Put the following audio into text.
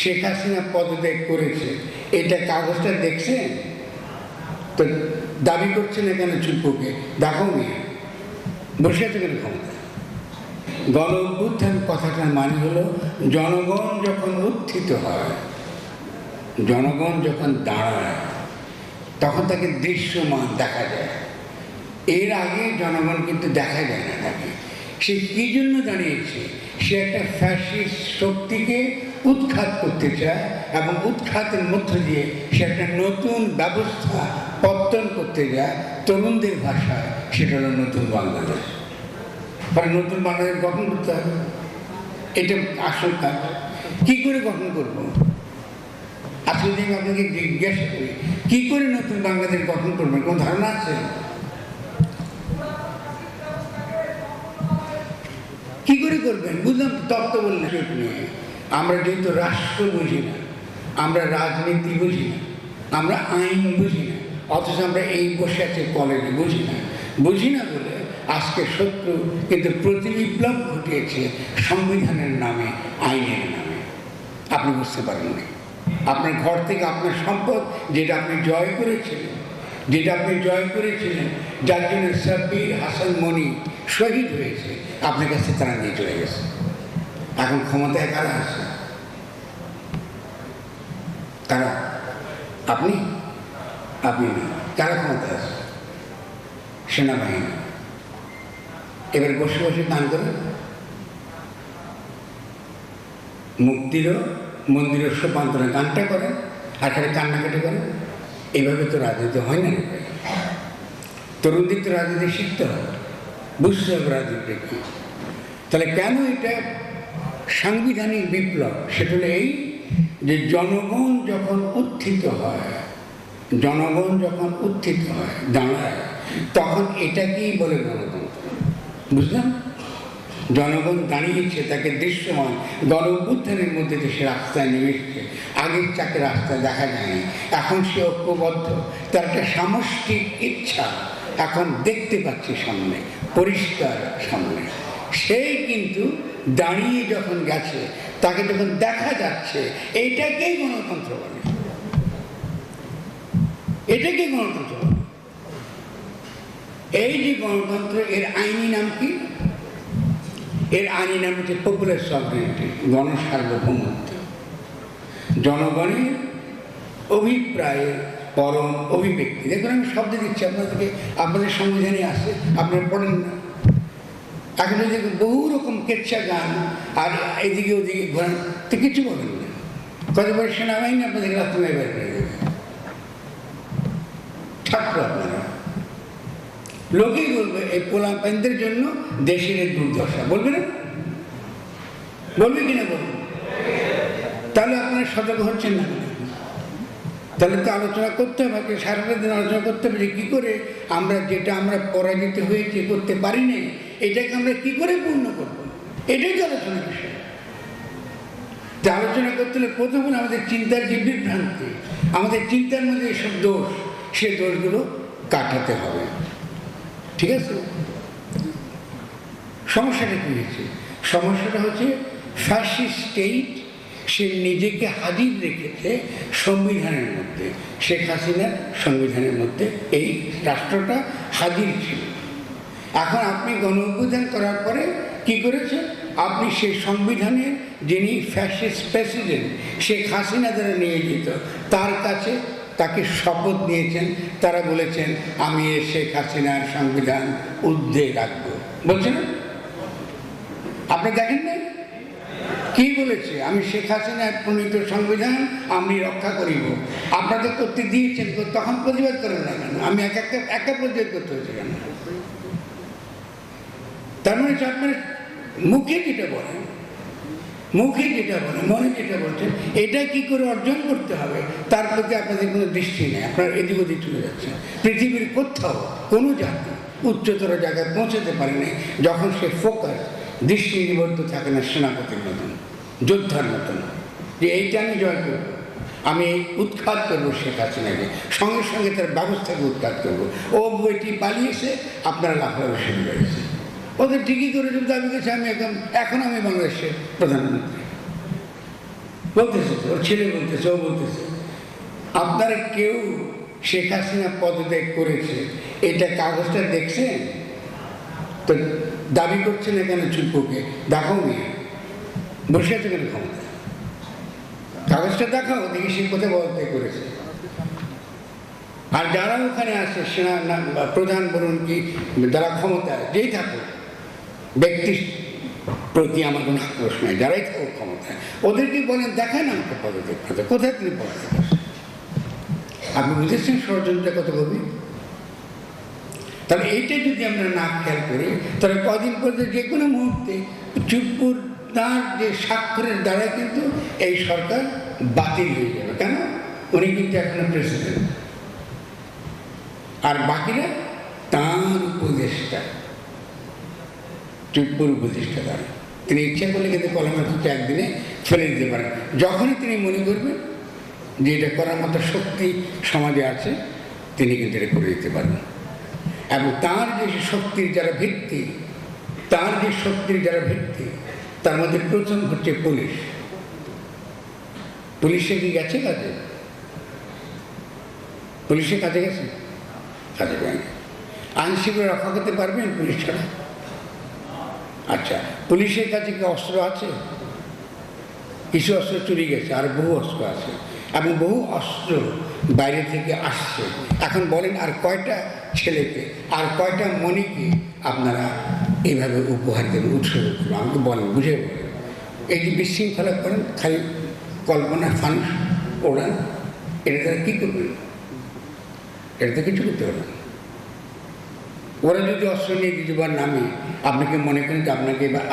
শেখ হাসিনা পদত্যাগ করেছে। এটা কাগজটা দেখছেন? তো দাবি করছে না কেন চুপ্পুকে দেখো মেয়ে, বসে আছে কেন ক্ষমতা গণ অভ্যুত্থান কথাটার মানে হলো, জনগণ যখন উত্থিত হয়, জনগণ যখন দাঁড়ায়, তখন তাকে দৃশ্যমান দেখা যায়। এর আগে জনগণ কিন্তু দেখা যায় না তাকে। সে কী জন্য দাঁড়িয়েছে? সে একটা ফ্যাসিস্ট শক্তিকে উৎখাত করতে চায় এবং উৎখাতের মধ্য দিয়ে সে একটা নতুন ব্যবস্থা পত্তন করতে যায় তরুণদের ভাষায়, সেটা হলো নতুন বাংলাদেশ। মানে নতুন বাংলাদেশ গঠন করতে হবে। এটা আসল কাজ। কী করে গঠন করব? আজকে যদি আমি আপনাকে জিজ্ঞাসা করি, কী করে নতুন বাংলাদেশ গঠন করবেন? কোনো ধারণা আছে? কি করে করবেন? বুঝলাম, তত্ত্ব বললে সুখ নিয়ে আমরা যেহেতু রাষ্ট্র বুঝি না, আমরা রাজনীতি বুঝি না, আমরা আইন বুঝি না, অথচ আমরা এই বসে আছে কলেজে, বুঝি না। বুঝি না বলে আজকে শত্রু কিন্তু প্রতিবিপ্লব ঘটিয়েছে সংবিধানের নামে, আইনের নামে। আপনি বুঝতে পারেন না আপনার ঘর থেকে আপনার সম্পদ যেটা আপনি জয় করেছিলেন, যেটা আপনি জয় করেছিলেন, যার জন্য সাব্বির হাসান মনি শহীদ হয়েছে, আপনার কাছে তারা নিয়ে চলে গেছে। এখন ক্ষমতায় কারা আছে? তারা আপনি? আপনি না। কারা ক্ষমতায় আছে? সেনাবাহিনী। এবার বসে বসে গান করে মুক্তিরও, মন্দিরের সোপান্তরে গানটা করেন আর খালি কান্নাকাটি করে এইভাবে তো রাজনীতি হয় না। তরুণদের তো রাজনীতি শিখতে হবে বুঝতে হবে রাজনীতি তাহলে কেন এটা সাংবিধানিক বিপ্লব, সেটা হলো এই যে জনগণ যখন উত্থিত হয়, জনগণ যখন উত্থিত হয়, দাঁড়ায়, তখন এটাকেই বলে গণতন্ত্র। বুঝলাম? জনগণ দাঁড়িয়েছে, তাকে দৃশ্যমান। গণ অভ্যুত্থানের মধ্যে সে রাস্তায় নেমেছে। আগের চাকে রাস্তা দেখা যায়নি। এখন সে ঐক্যবদ্ধ। তার একটা সামষ্টিক ইচ্ছা এখন দেখতে পাচ্ছি সামনে, পরিষ্কার সামনে। সেই কিন্তু দাঁড়িয়ে যখন গেছে, তাকে যখন দেখা যাচ্ছে এইটাকেই গণতন্ত্র বলে। এটাকেই গণতন্ত্র বলে। এই যে গণতন্ত্র, এর আইনি নাম কি? এর আইনি নাম হচ্ছে পপুলার সভরেনিটি গণসার্বভৌমত্ব। জনগণের অভিপ্রায়ের পরম অভিব্যক্তি। দেখুন, আমি শব্দ দিচ্ছি, আপনাদেরকে, আপনাদের সংবিধানে আছে, আপনারা পড়েন না। এখন যদি বহু রকম কেচ্ছা গান, আর এদিকে ওদিকে ঘোরান তো কিছু বলেন না। কতবার সেনাবাহিনী আপনাদের রাত্রে বের করে দেবে ছাত্র আপনারা। লোকেই বলবে, এই পোলাপাইনদের জন্য দেশের এই দুর্দশা। বলবে না? বলবে কিনা বলবে তাহলে আপনারা সজাগ হচ্ছেন না তাহলে তো আলোচনা করতে হবে সারাটা দিন আলোচনা করতে হবে যে কী করে আমরা যেটা আমরা পরাজিত হয়েছি করতে পারি নাই এটাকে আমরা কি করে পূর্ণ করব? এটাই তো আলোচনার বিষয়। যে আলোচনা করতে হলে প্রথমে আমাদের চিন্তার যে বিভ্রান্তি, আমাদের চিন্তার মধ্যে এসব দোষ, সে দোষগুলো কাটাতে হবে। ঠিক আছে? সমস্যাটা কী হয়েছে? সমস্যাটা হচ্ছে ফ্যাসিস্ট স্টেট সে নিজেকে হাজির রেখেছে সংবিধানের মধ্যে। শেখ হাসিনার সংবিধানের মধ্যে এই রাষ্ট্রটা হাজির ছিল। এখন আপনি গণ অভ্যুত্থান করার পরে কি করেছে আপনি সেই সংবিধানের যিনি ফ্যাসিস্ট প্রেসিডেন্ট শেখ হাসিনা দ্বারা নিয়োজিত, তার কাছে তাকে শপথ নিয়েছেন। তারা বলেছেন, আমি এই শেখ হাসিনার সংবিধান ঊর্ধ্বে রাখব। বলছেন আপনি দেখেন না কি বলেছে? আমি শেখ হাসিনার প্রণীত সংবিধান, আমি রক্ষা করিব। আপনাদের করতে দিয়েছেন, তখন প্রতিবাদ করেন না কেন? আমি এক একটা একা প্রতিবাদ করতে হয়েছে কেন? তার মানে আপনার মুখে যেটা বলেন মুখে যেটা বলেন মনে যেটা বলছেন এটা কি করে অর্জন করতে হবে, তার প্রতি আপনাদের কোনো দৃষ্টি নেই, আপনার এদিক ওদিক চলে যাচ্ছে পৃথিবীর কোথাও কোনো জাতি উচ্চতর জায়গায় পৌঁছাতে পারে পারেনি যখন সে ফোকাস দৃষ্টি নিবদ্ধ থাকে না সেনাপতির মতন, যোদ্ধার মতন, যে এইটা আমি জয় করব, আমি উৎখাত করব সে শেখ হাসিনাকে, সঙ্গে সঙ্গে তার ব্যবস্থাকে উৎখাত করব। ও বইটি পালিয়েছে, আপনারা লাফালাফি শুরু করেছে ওদের ঠিকই করে যদি দাবি করছে আমি একদম, এখন আমি বাংলাদেশের প্রধানমন্ত্রী। বলতেছে ওর ছেলে বলতেছে, ও বলতেছে, আপনারা কেউ শেখ হাসিনা পদত্যাগ করেছে, এটা কাগজটা দেখছেন? তো দাবি করছেন না কেন চুপ্পুকে দেখাও নিয়ে বসে আছে কেন ক্ষমতা কাগজটা দেখাও, দেখি সে কোথায় পদত্যাগ করেছে। আর যারা ওখানে আছে, সেনা প্রধান বলুন কি, যারা ক্ষমতা যেই থাকুক। ব্যক্তির প্রতি আমার কোনো আক্রোশ নাই, যারাই থাকুক ক্ষমতায়। ওদেরকে বলেন, দেখান আমাকে পদত্যাগ করতে। কোথায় তিনি পদত্যাগ? আপনি বুঝেছেন ষড়যন্ত্র কত গভীর তাহলে এইটা যদি আমরা না খেয়াল করি, তাহলে কদিন পরে যে কোনো মুহূর্তে চুপ্পুর তার যে স্বাক্ষরের দ্বারা কিন্তু এই সরকার বাতিল হয়ে যাবে। কেন? উনি কিন্তু এখনও প্রেসিডেন্ট আর বাকিরা? তাঁর উপদেষ্টা। চুপ্পুর উপদেষ্টা দ্বারা তিনি ইচ্ছা করলে কিন্তু কলমের কিছু একদিনে ফেলে দিতে পারেন। যখনই তিনি মনে করবেন যে এটা করার মতো শক্তি সমাজে আছে, তিনি কিন্তু এটা করে দিতে পারবেন এবং তার যে শক্তির যারা ভিত্তি, তার যে শক্তির যারা ভিত্তি, তার মধ্যে প্রথম হচ্ছে পুলিশ। পুলিশে কি গেছে কাজে? পুলিশে কাজে গেছে? কাজে যায়নি আইন রক্ষা করতে পারবেন পুলিশ ছাড়া? আচ্ছা পুলিশের কাছে কি অস্ত্র আছে? কিছু অস্ত্র চুরি গেছে, আর বহু অস্ত্র আছে, এবং বহু অস্ত্র বাইরে থেকে আসছে। এখন বলেন, আর কয়টা ছেলেকে, আর কয়টা মণিকে আপনারা এইভাবে উপহার দেবেন, উৎসর্গ করবেন? আমাকে বলেন, বুঝে বলেন। এই যে বিশৃঙ্খলা করেন, খালি কল্পনা ফানুস ওড়ান, এটা তারা কী করবেন এটা তো কিছু করতে পারবেন। ওরা যদি অস্ত্র নিয়ে দ্বিতীয়বার নামে আপনাকে মনে করেন যে আপনাকে এবার